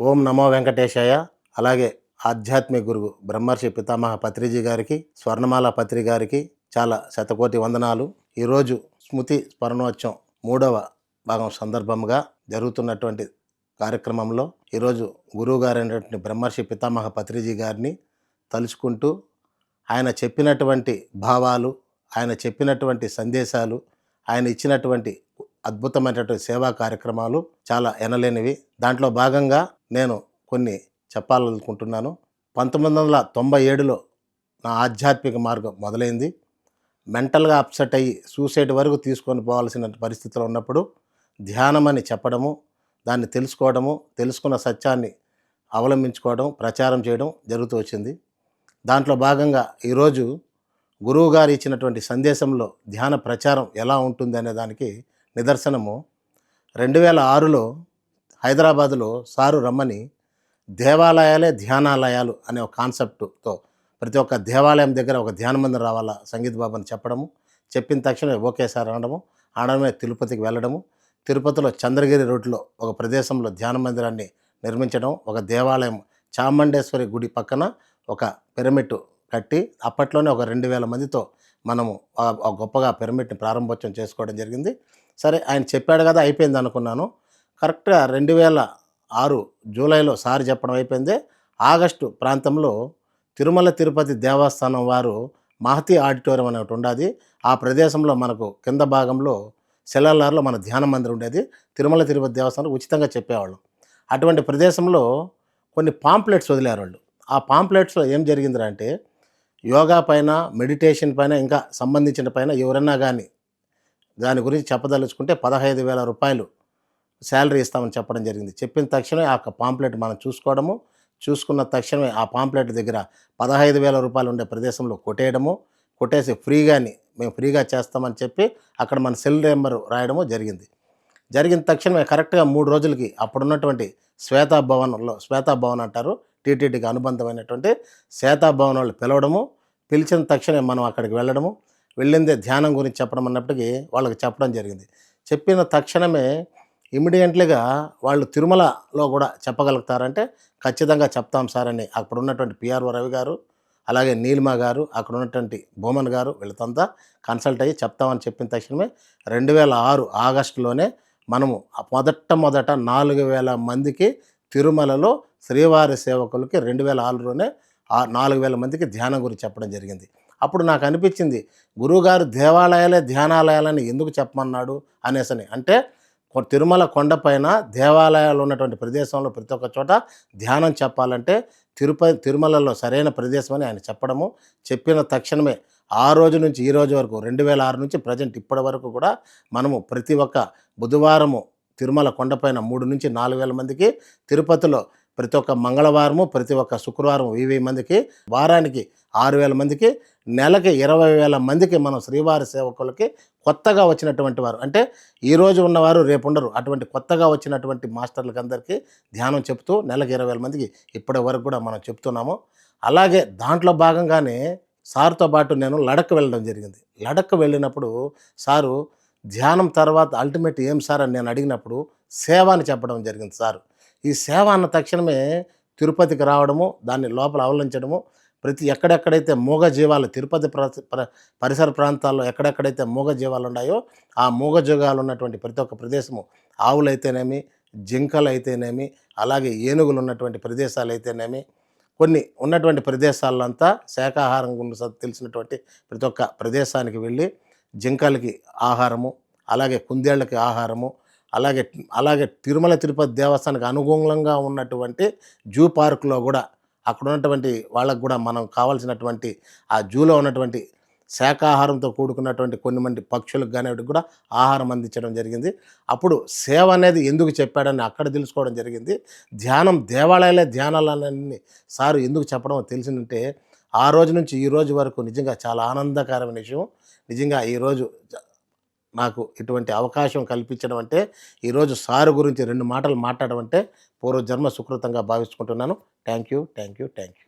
ఓం నమో వెంకటేశాయ. అలాగే ఆధ్యాత్మిక గురువు బ్రహ్మర్షి పితామహ పత్రిజీ గారికి స్వర్ణమాల పత్రి గారికి చాలా శతకోటి వందనాలు. ఈరోజు స్మృతి స్మరణోత్సవం మూడవ భాగం సందర్భంగా జరుగుతున్నటువంటి కార్యక్రమంలో ఈరోజు గురువు గారైనటువంటి బ్రహ్మర్షి పితామహ పత్రిజీ గారిని తలుచుకుంటూ ఆయన చెప్పినటువంటి భావాలు ఆయన చెప్పినటువంటి సందేశాలు ఆయన ఇచ్చినటువంటి అద్భుతమైనటువంటి సేవా కార్యక్రమాలు చాలా ఎనలేనివి. దాంట్లో భాగంగా నేను కొన్ని చెప్పాలనుకుంటున్నాను. పంతొమ్మిది వందల తొంభై ఏడులో నా ఆధ్యాత్మిక మార్గం మొదలైంది. మెంటల్గా అప్సెట్ అయ్యి సూసైడ్ వరకు తీసుకొని పోవాల్సిన పరిస్థితిలో ఉన్నప్పుడు ధ్యానం అని చెప్పడము దాన్ని తెలుసుకోవడము తెలుసుకున్న సత్యాన్ని అవలంబించుకోవడం ప్రచారం చేయడం జరుగుతూ వచ్చింది. దాంట్లో భాగంగా ఈరోజు గురువు గారు ఇచ్చినటువంటి సందేశంలో ధ్యాన ప్రచారం ఎలా ఉంటుంది అనే దానికి నిదర్శనము. రెండు వేల ఆరులో హైదరాబాదులో సారు రమ్మని దేవాలయాలే ధ్యానాలయాలు అనే ఒక కాన్సెప్ట్తో ప్రతి ఒక్క దేవాలయం దగ్గర ఒక ధ్యాన మందిరం రావాలా సంగీత్ బాబు అని చెప్పడము. చెప్పిన తక్షణమే ఓకే సార్ అనడము. ఆడమే తిరుపతికి వెళ్ళడము. తిరుపతిలో చంద్రగిరి రోడ్లో ఒక ప్రదేశంలో ధ్యాన మందిరాన్ని నిర్మించడం ఒక దేవాలయం చాముండేశ్వరి గుడి పక్కన ఒక పిరమిడ్ కట్టి అప్పట్లోనే ఒక రెండు వేల మందితో మనము గొప్పగా పిరమిడ్ని ప్రారంభోత్సవం చేసుకోవడం జరిగింది. సరే ఆయన చెప్పాడు కదా అయిపోయింది అనుకున్నాను. కరెక్ట్గా రెండు వేల ఆరు జూలైలో సారి చెప్పడం అయిపోయింది. ఆగస్టు ప్రాంతంలో తిరుమల తిరుపతి దేవస్థానం వారు మహతి ఆడిటోరియం అనే ఒకటి ఉండేది. ఆ ప్రదేశంలో మనకు కింద భాగంలో సెల్లార్లో మన ధ్యాన మందిరం ఉండేది. తిరుమల తిరుపతి దేవస్థానం ఉచితంగా చెప్పేవాళ్ళు. అటువంటి ప్రదేశంలో కొన్ని పాంప్లెట్స్ వదిలేరు వాళ్ళు ఆ పాంప్లెట్స్లో ఏం జరిగిందిరా అంటే యోగా పైన మెడిటేషన్ పైన ఇంకా సంబంధించిన పైన ఎవరన్నా కానీ దాని గురించి చెప్పదలుచుకుంటే పదహైదు వేల రూపాయలు శాలరీ ఇస్తామని చెప్పడం జరిగింది. చెప్పిన తక్షణమే ఆ పాంప్లెట్ మనం చూసుకోవడము చూసుకున్న తక్షణమే ఆ పాంప్లెట్ దగ్గర పదహైదు వేల రూపాయలు ఉండే ప్రదేశంలో కొట్టేయడము కొట్టేసి ఫ్రీగాని మేము ఫ్రీగా చేస్తామని చెప్పి అక్కడ మన సెల్ నెంబర్ రాయడము జరిగింది. జరిగిన తక్షణమే కరెక్ట్గా మూడు రోజులకి అప్పుడున్నటువంటి శ్వేతా భవన్లో శ్వేతా భవన్ అంటారు టీటీడీకి అనుబంధమైనటువంటి శ్వేతా భవన్ వాళ్ళు పిలవడము పిలిచిన తక్షణమే మనం అక్కడికి వెళ్ళడము వెళ్ళిందే ధ్యానం గురించి చెప్పడం అన్నప్పటికీ వాళ్ళకి చెప్పడం జరిగింది. చెప్పిన తక్షణమే ఇమీడియట్లీగా వాళ్ళు తిరుమలలో కూడా చెప్పగలుగుతారంటే ఖచ్చితంగా చెప్తాం సార్ అని అక్కడ ఉన్నటువంటి పిఆర్ఓ రవి గారు అలాగే నీలిమ గారు అక్కడ ఉన్నటువంటి బొమన్ గారు వీళ్ళతంతా కన్సల్ట్ అయ్యి చెప్తామని చెప్పిన తక్షణమే రెండు వేల ఆరు ఆగస్టులోనే మనము మొదట మొదట నాలుగు వేల మందికి తిరుమలలో శ్రీవారి సేవకులకి రెండు వేల ఆరులోనే ఆ నాలుగు వేల మందికి ధ్యానం గురించి చెప్పడం జరిగింది. అప్పుడు నాకు అనిపించింది గురువుగారు దేవాలయాలే ధ్యానాలయాలని ఎందుకు చెప్పమన్నాడు అనేసని. అంటే తిరుమల కొండపైన దేవాలయాలు ఉన్నటువంటి ప్రదేశంలో ప్రతి ఒక్క చోట ధ్యానం చెప్పాలంటే తిరుపతి తిరుమలలో సరైన ప్రదేశం అని ఆయన చెప్పడము. చెప్పిన తక్షణమే ఆ రోజు నుంచి ఈ రోజు వరకు రెండు వేల ఆరు నుంచి ప్రజెంట్ ఇప్పటి వరకు కూడా మనము ప్రతి ఒక్క బుధవారము తిరుమల కొండపైన మూడు నుంచి నాలుగు వేల మందికి తిరుపతిలో ప్రతి ఒక్క మంగళవారము ప్రతి ఒక్క శుక్రవారం వెయ్యి మందికి వారానికి ఆరు వేల మందికి నెలకి ఇరవై వేల మందికి మనం శ్రీవారి సేవకులకి కొత్తగా వచ్చినటువంటి వారు. అంటే ఈరోజు ఉన్నవారు రేపు ఉండరు. అటువంటి కొత్తగా వచ్చినటువంటి మాస్టర్లకి అందరికీ ధ్యానం చెప్తూ నెలకు ఇరవై వేల మందికి ఇప్పటి వరకు కూడా మనం చెప్తున్నాము. అలాగే దాంట్లో భాగంగానే సార్తో పాటు నేను లడక్ వెళ్ళడం జరిగింది. లడక్ వెళ్ళినప్పుడు సారు ధ్యానం తర్వాత అల్టిమేట్ ఏం సార్ అని నేను అడిగినప్పుడు సేవ అని చెప్పడం జరిగింది సారు. ఈ సేవ అన్న తక్షణమే తిరుపతికి రావడము దాన్ని లోపల అవలంచడము. ప్రతి ఎక్కడెక్కడైతే మూగ జీవాలు తిరుపతి పరిసర ప్రాంతాల్లో ఎక్కడెక్కడైతే మూగ జీవాలు ఉన్నాయో ఆ మూగ జీవాలు ఉన్నటువంటి ప్రతి ఒక్క ప్రదేశము ఆవులైతేనేమి జింకలు అయితేనేమి అలాగే ఏనుగులు ఉన్నటువంటి ప్రదేశాలు అయితేనేమి కొన్ని ఉన్నటువంటి ప్రదేశాలంతా అంతా గురించి తెలిసినటువంటి ప్రతి ఒక్క ప్రదేశానికి వెళ్ళి జింకలకి ఆహారము అలాగే కుందేళ్ళకి ఆహారము అలాగే అలాగే తిరుమల తిరుపతి దేవస్థానానికి అనుగుణంగా ఉన్నటువంటి జూ పార్కులో కూడా అక్కడ ఉన్నటువంటి వాళ్ళకు కూడా మనం కావాల్సినటువంటి ఆ జూలో ఉన్నటువంటి శాఖాహారంతో కూడుకున్నటువంటి కొన్ని మంది పక్షులకు కానీ కూడా ఆహారం అందించడం జరిగింది. అప్పుడు సేవ అనేది ఎందుకు చెప్పాడని అక్కడ తెలుసుకోవడం జరిగింది. ధ్యానం దేవాలయాలే ధ్యానాలన్నీ సారు ఎందుకు చెప్పడం తెలిసిందంటే ఆ రోజు నుంచి ఈ రోజు వరకు నిజంగా చాలా ఆనందకరమైన విషయం. నిజంగా ఈరోజు నాకు ఇటువంటి అవకాశం కల్పించడం అంటే ఈరోజు సారు గురించి రెండు మాటలు మాట్లాడడం అంటే పూర్వజన్మ సుకృతంగా భావించుకుంటున్నాను. Thank you thank you thank you